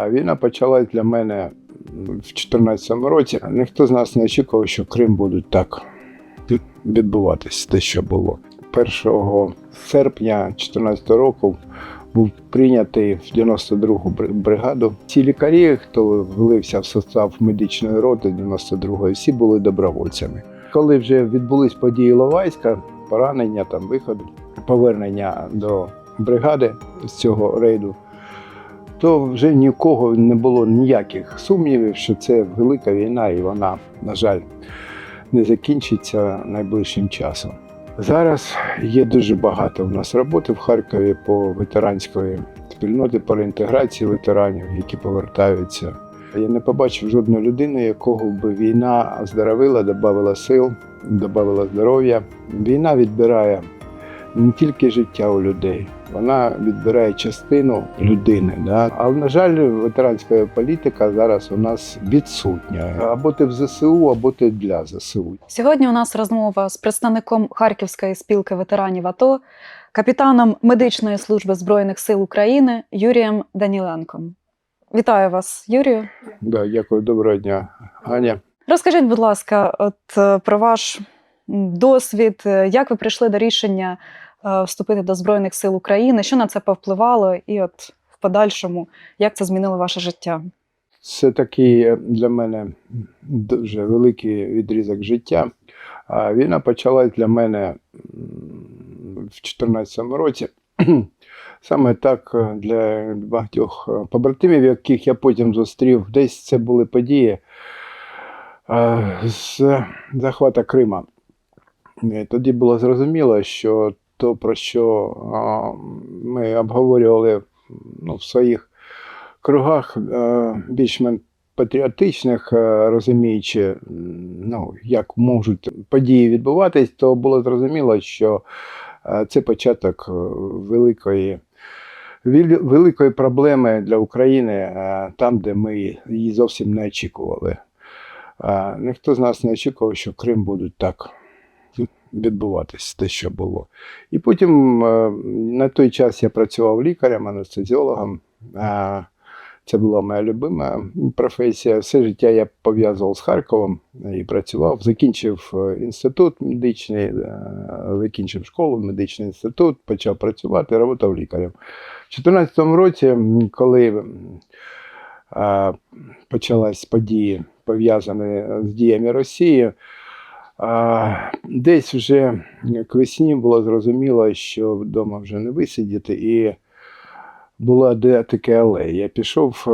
А війна почалась для мене в 2014 році. Ніхто з нас не очікував, що Крим буде так відбуватись, те, що було. 1 серпня 2014 року був прийнятий в 92-гу бригаду. Ці лікарі, хто влився в состав медичної роти 92-ї, всі були добровольцями. Коли вже відбулись події Ловайська, поранення, там виход, повернення до бригади з цього рейду, то вже ні у кого не було ніяких сумнівів, що це велика війна, і вона, на жаль, не закінчиться найближчим часом. Зараз є дуже багато в нас роботи в Харкові по ветеранської спільноти, по реінтеграції ветеранів, які повертаються. Я не побачив жодної людини, якого би війна оздоровила, додавала сил, додавала здоров'я. Війна відбирає не тільки життя у людей, вона відбирає частину людини. Да? Але, на жаль, ветеранська політика зараз у нас відсутня. Або ти в ЗСУ, або ти для ЗСУ. Сьогодні у нас розмова з представником Харківської спілки ветеранів АТО, капітаном медичної служби Збройних сил України Юрієм Даніленком. Вітаю вас, Юрію. Да, дякую, доброго дня, Аня. Розкажіть, будь ласка, от е, про ваш досвід, е, як ви прийшли до рішення вступити до Збройних сил України, що на це повпливало, і от в подальшому, як це змінило ваше життя? Це такий е, для мене дуже великий відрізок життя. Війна почалась для мене в 2014 році. Саме так е, для багатьох е, побратимів, яких я потім зустрів, десь це були події е, з захвата Крима. Тоді було зрозуміло, що то, про що ми обговорювали ну, в своїх кругах е, більш-менш патріотичних, е, розуміючи, ну, як можуть події відбуватись, то було зрозуміло, що е, це початок великої. Великої проблеми для України там, де ми її зовсім не очікували. Ніхто з нас не очікував, що Крим буде так відбуватись, те, що було. І потім е, на той час я працював лікарем, анестезіологом. Е, Це була моя любима професія. Все життя я пов'язував з Харковом і працював. Закінчив е, інститут медичний, закінчив школу, медичний інститут, почав працювати, працював лікарем. У 2014 році, коли м, почались події, пов'язані з діями Росії, десь вже к весні було зрозуміло, що вдома вже не висидіти, і було де таке але. Я пішов,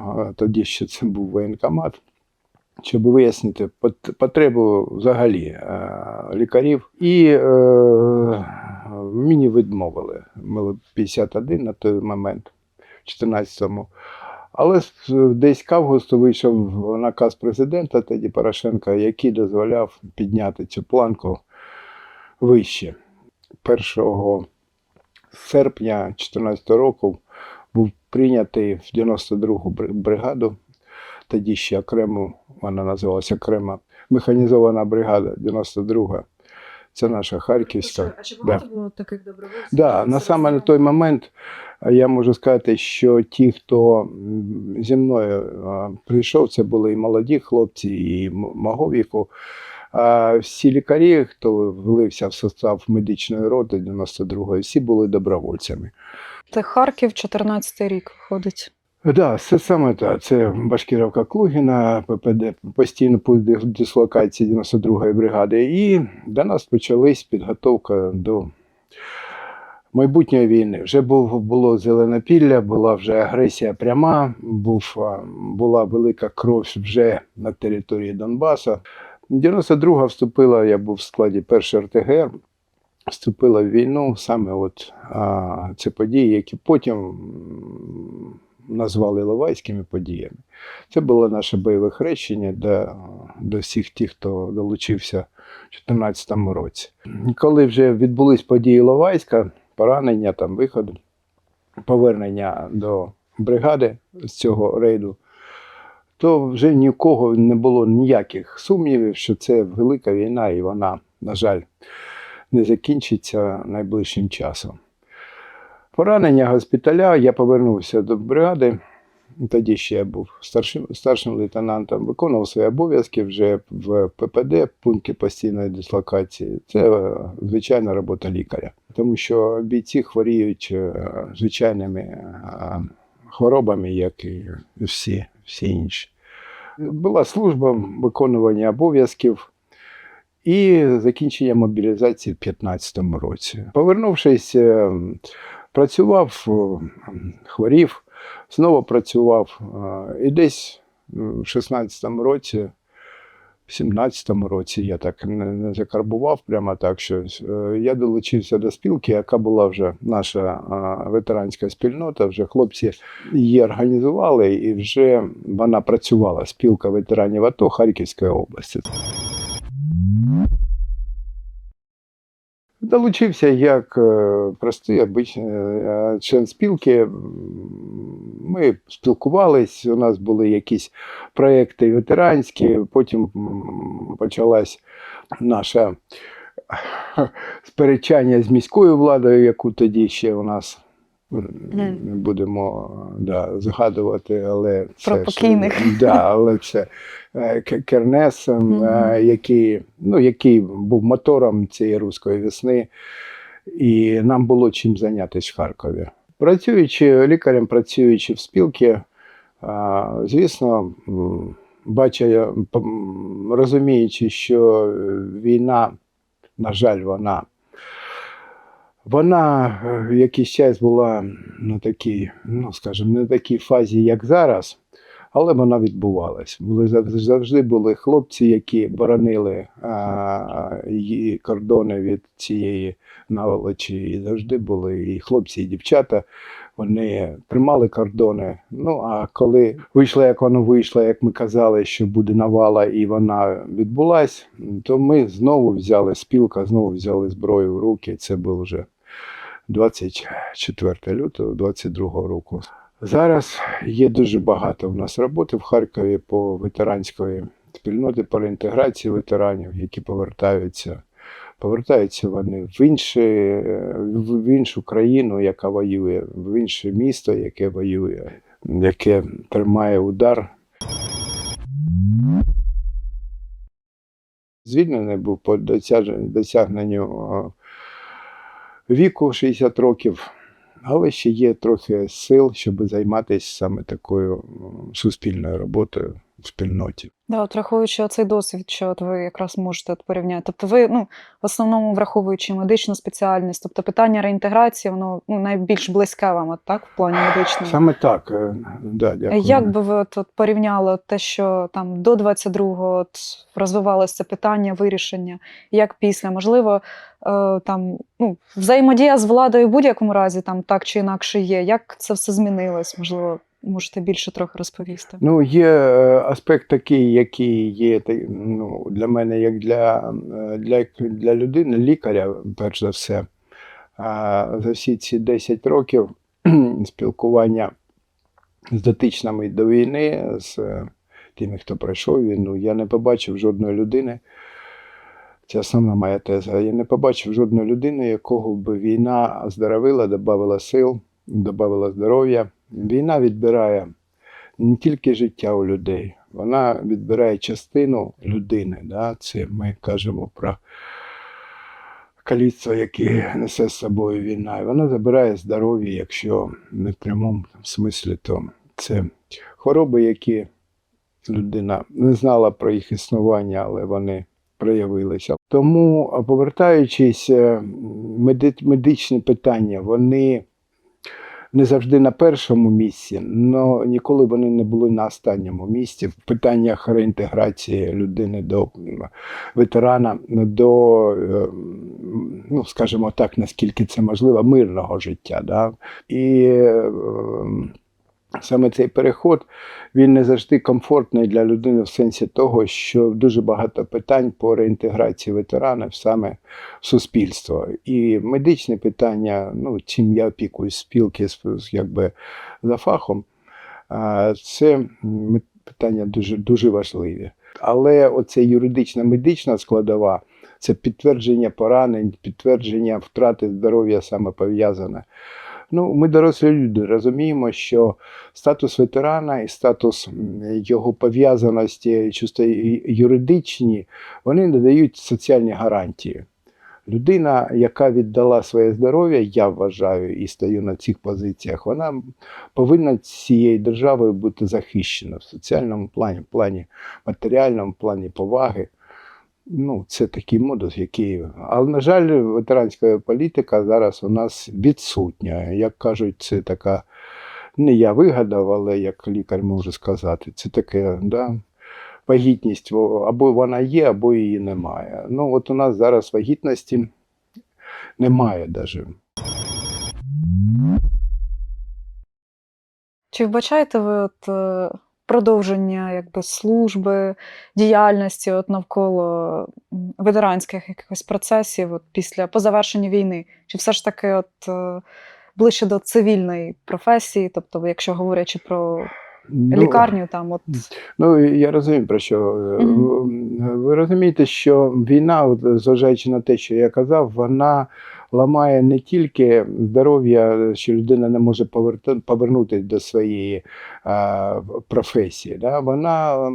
е, тоді ще це був воєнкомат, щоб вияснити потребу взагалі е, лікарів. І е, мені відмовили. Мили 51 на той момент, в 14-му. Але десь к августу вийшов наказ президента тоді Порошенка, який дозволяв підняти цю планку вище. 1 серпня 2014 року був прийнятий в 92-гу бригаду, тоді ще окремо, вона називалася окрема механізована бригада 92-га. Це наша Харківська. А чи багато було таких добровольців? Да, на саме на той момент я можу сказати, що ті, хто зі мною прийшов, це були і молоді хлопці, і мого віку. А всі лікарі, хто влився в состав медичної роти 92-ї, всі були добровольцями. Це Харків, 14 рік входить. Так, да, це саме так. Це Башкіровка Клугіна, ППД, постійно пункт дислокації 92-ї бригади. І до нас почалась підготовка до майбутньої війни. Вже був, було зелене пілля, була вже агресія пряма, був, була велика кров вже на території Донбасу. 92-га вступила, я був в складі першої РТГР, вступила в війну саме от а, це події, які потім назвали Ловайськими подіями. Це було наше бойове хрещення до, до всіх тих, хто долучився у 2014 році. Коли вже відбулись події Ловайська, поранення, там виход, повернення до бригади з цього рейду, то вже ні у кого не було ніяких сумнівів, що це велика війна, і вона, на жаль, не закінчиться найближчим часом. Поранення госпіталя, я повернувся до бригади. тоді ще я був старшим, старшим лейтенантом, виконував свої обов'язки вже в ППД, пункті постійної дислокації. Це е, звичайна робота лікаря, тому що бійці хворіють е, звичайними е, хворобами, як і всі, всі інші. Була служба виконування обов'язків і закінчення мобілізації в 2015 році. Повернувшись, працював, е, хворів, знову працював. е, І десь е, в 16-му році, в 17-му році я так не, закарбував прямо так щось. Я долучився до спілки, яка була вже наша ветеранська спільнота. Вже хлопці її організували, і вже вона працювала. Спілка ветеранів АТО Харківської області. Долучився як е, простий обичний е, член спілки. Ми спілкувались, у нас були якісь проекти ветеранські, потім почалась наша сперечання з міською владою, яку тоді ще у нас. Не будемо да, згадувати, але Про це ж- покійних. да, але це е, К- Кернес, м, Мгм. е, який, ну, який був мотором цієї руської весни, і нам було чим зайнятися в Харкові. Працюючи лікарем, працюючи в спілці, звісно, м, бача, розуміючи, що е, війна, на жаль, вона. Вона е, якийсь час була на такій, ну скажімо, не такій фазі, як зараз, але вона відбувалась. Були зав- завжди були хлопці, які боронили а, її кордони від цієї наволочі. І завжди були і хлопці, і дівчата. Вони тримали кордони. Ну а коли вийшло, як воно вийшло, як ми казали, що буде навала, і вона відбулась, то ми знову взяли спілка, знову взяли зброю в руки. Це був вже 24 лютого 22 року. Зараз є дуже багато в нас роботи в Харкові по ветеранської спільноти, по реінтеграції ветеранів, які повертаються. Повертаються вони в, інші, в іншу країну, яка воює, в інше місто, яке воює, яке тримає удар. Звільнений був по досягненню віку 60 років, але ще є трохи сил, щоб займатися саме такою суспільною роботою в спільноті. Да, от враховуючи цей досвід, що от ви якраз можете от порівняти. Тобто ви, ну, в основному враховуючи медичну спеціальність, тобто питання реінтеграції, воно ну, найбільш близьке вам, от, так, в плані медичної. Саме так. е, Да, дякую. Як би ви от, от порівняли те, що там до 22-го от розвивалося це питання вирішення, як після? Можливо, е, там ну, взаємодія з владою в будь-якому разі там так чи інакше є. Як це все змінилось? Можливо, можете більше трохи розповісти. Ну, є е, аспект такий, який є ну, для мене, як для, е, для, для людини, лікаря, перш за все. За всі ці 10 років спілкування з дотичними до війни, з е, тими, хто пройшов війну, я не побачив жодної людини. Це основна моя теза. Я не побачив жодної людини, якого б війна оздоровила, додавала сил, додавала здоров'я. Війна відбирає не тільки життя у людей, вона відбирає частину людини. Да? Це ми кажемо про каліцтво, яке несе з собою війна. І вона забирає здоров'я, якщо не в прямому смислі, то це хвороби, які людина не знала про їх існування, але вони проявилися. Тому, повертаючись, е, медичні питання, вони не завжди на першому місці, але ніколи вони не були на останньому місці в питаннях реінтеграції людини до ветерана, до, е, ну, скажімо так, наскільки це можливо, мирного життя. Да? І е, саме цей переход він не завжди комфортний для людини в сенсі того, що дуже багато питань по реінтеграції ветеранів саме в суспільство. І медичне питання, ну, чим я опікуюсь спілки якби за фахом, це питання дуже, дуже важливі. Але оце юридична медична складова, це підтвердження поранень, підтвердження втрати здоров'я саме пов'язане Ну, ми дорослі люди розуміємо, що статус ветерана і статус його пов'язаності, чисто юридичні, вони надають соціальні гарантії. Людина, яка віддала своє здоров'я, я вважаю і стою на цих позиціях, вона повинна цією державою бути захищена в соціальному плані, в плані матеріальному, в плані поваги. Ну, це такий модус, який. Але, на жаль, ветеранська політика зараз у нас відсутня. Як кажуть, це така. Не я вигадав, але як лікар можу сказати, це таке, да, вагітність або вона є, або її немає. Ну, от у нас зараз вагітності немає навіть. Чи вбачаєте ви от, е, продовження якби, служби, діяльності от, навколо ветеранських якихось процесів от, після по завершенню війни? Чи все ж таки от, е, ближче до цивільної професії, тобто, якщо говорячи про Ну, лікарню, там от Ну, я розумію, про що. е, Мгм. Ви розумієте, що війна, от, зважаючи на те, що я казав, вона ламає не тільки здоров'я, що людина не може повернутися до своєї а, професії. Да? Вона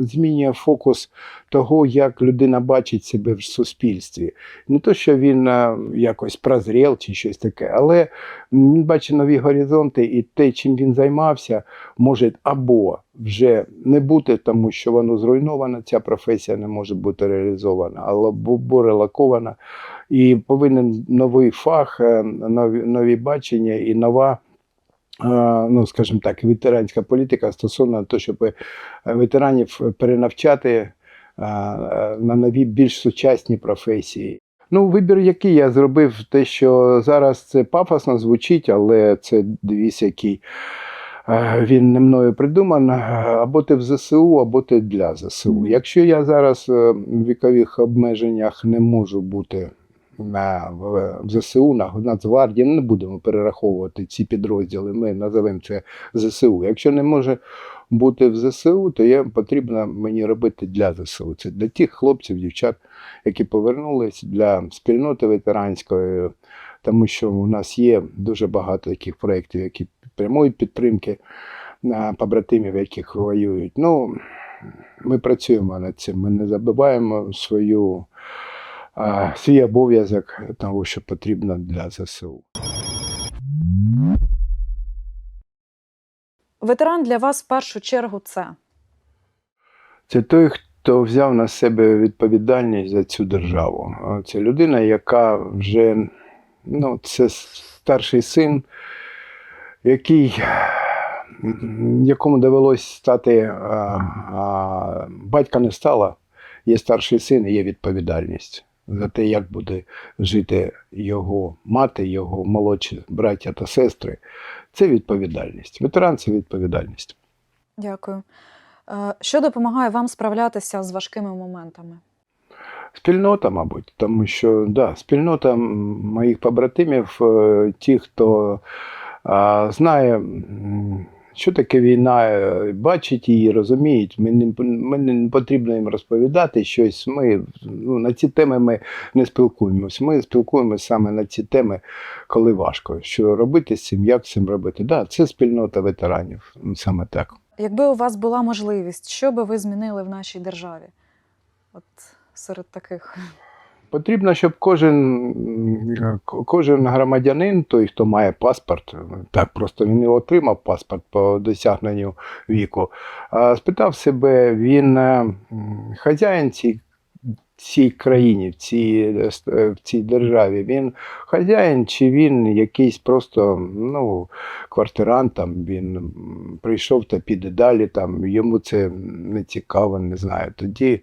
змінює фокус того, як людина бачить себе в суспільстві. Не то, що він а, якось прозрів чи щось таке, але він бачить нові горизонти, і те, чим він займався, може або вже не бути, тому що воно зруйновано, ця професія не може бути реалізована, або релакована. І повинен новий фах, е, нові, нові бачення і нова. е, Ну, скажімо так, ветеранська політика стосовно того, щоб е, ветеранів перенавчати на нові більш сучасні професії. Ну, вибір, який я зробив, те, що зараз це пафосно звучить, але це девіз, який він не мною придуман. Або ти в ЗСУ, або ти для ЗСУ. Якщо я зараз в вікових обмеженнях не можу бути на в ЗСУ, на Нацгвардії, не будемо перераховувати ці підрозділи. Ми називаємо це ЗСУ. Якщо не може бути в ЗСУ, то є потрібно мені робити для ЗСУ. Це для тих хлопців, дівчат, які повернулись для спільноти ветеранської, тому що у нас є дуже багато таких проєктів, які прямої підтримки на побратимів, яких воюють. Ну, ми працюємо над цим. Ми не забуваємо свою, а, свій обов'язок того, що потрібно для ЗСУ. ветеран для вас в першу чергу це. Це той, хто взяв на себе відповідальність за цю державу. Це людина, яка вже ну, це старший син, який, якому довелось стати, а, а, батька не стало, є старший син і є відповідальність за те, як буде жити його мати, його молодші браття та сестри. Це відповідальність. Ветеран це відповідальність. Дякую. Е, Що допомагає вам справлятися з важкими моментами? Спільнота, мабуть, тому що да, спільнота моїх побратимів, е, ті, хто а, знає, що таке війна, бачить її, розуміють. Мені, мені не потрібно їм розповідати щось. Ми ну, на ці теми ми не спілкуємося. Ми спілкуємося саме на ці теми, коли важко. Що робити з цим, як з цим робити. Да, це спільнота ветеранів, саме так. Якби у вас була можливість, що би ви змінили в нашій державі? От серед таких. Потрібно, щоб кожен, кожен громадянин, той, хто має паспорт, так просто він не отримав паспорт по досягненню віку, спитав себе, він е, хазяїн цій, цій країні, в цій, в цій державі, він хазяїн, чи він якийсь просто ну, квартирант, там, він прийшов та піде далі, там, йому це не цікаво, не знаю. Тоді,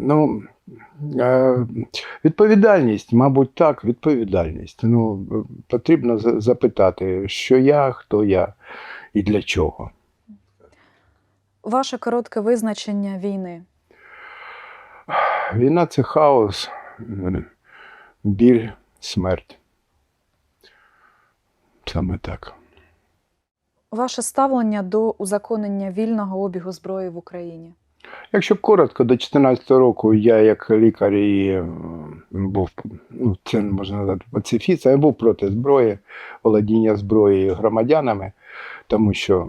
ну, Відповідальність, мабуть, так, відповідальність. Ну, е, потрібно запитати, що я, хто я і для чого. Ваше коротке визначення війни. Війна це хаос, біль, смерть. Саме так. Ваше ставлення до узаконення вільного обігу зброї в Україні. Якщо коротко, до 2014 року я як лікар і був, ну, це можна назвати пацифістом, я був проти зброї, володіння зброєю громадянами, тому що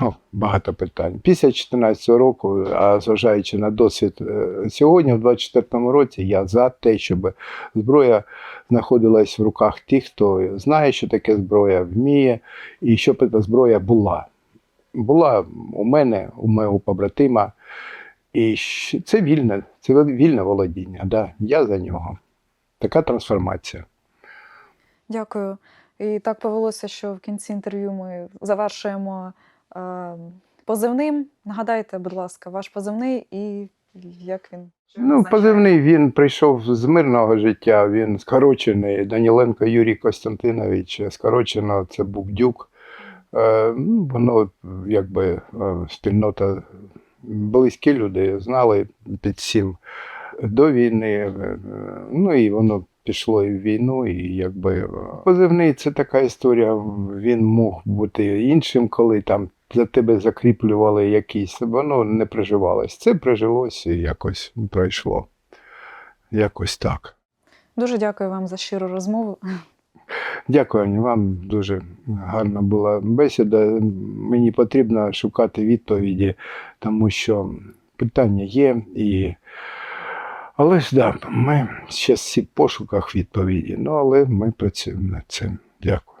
ну, багато питань. Після 2014 року, а зважаючи на досвід е, сьогодні, в 2024 році, я за те, щоб зброя знаходилась в руках тих, хто знає, що таке зброя, вміє, і щоб ця зброя була. Була у мене, у мого побратима. І це вільне, це вільне володіння. Да, я за нього. Така трансформація. Дякую. І так повелося, що в кінці інтерв'ю ми завершуємо е, позивним. Нагадайте, будь ласка, ваш позивний і як він. Ну, позивний він прийшов з мирного життя, він скорочений. Даніленко Юрій Костянтинович, скорочено це Букдюк. Е, ну, воно якби е, спільнота, близькі люди знали під сім до війни. е, Ну і воно пішло і в війну, і якби позивний це така історія. Він мог бути іншим, коли там за тебе закріплювали якісь, воно не приживалось. Це прижилось і якось пройшло. Якось так. Дуже дякую вам за щиру розмову. Дякую, вам дуже гарна була бесіда. Мені потрібно шукати відповіді, тому що питання є. І... Але ж да, ми ще всі в пошуках відповіді. Ну, але ми працюємо над цим. Дякую.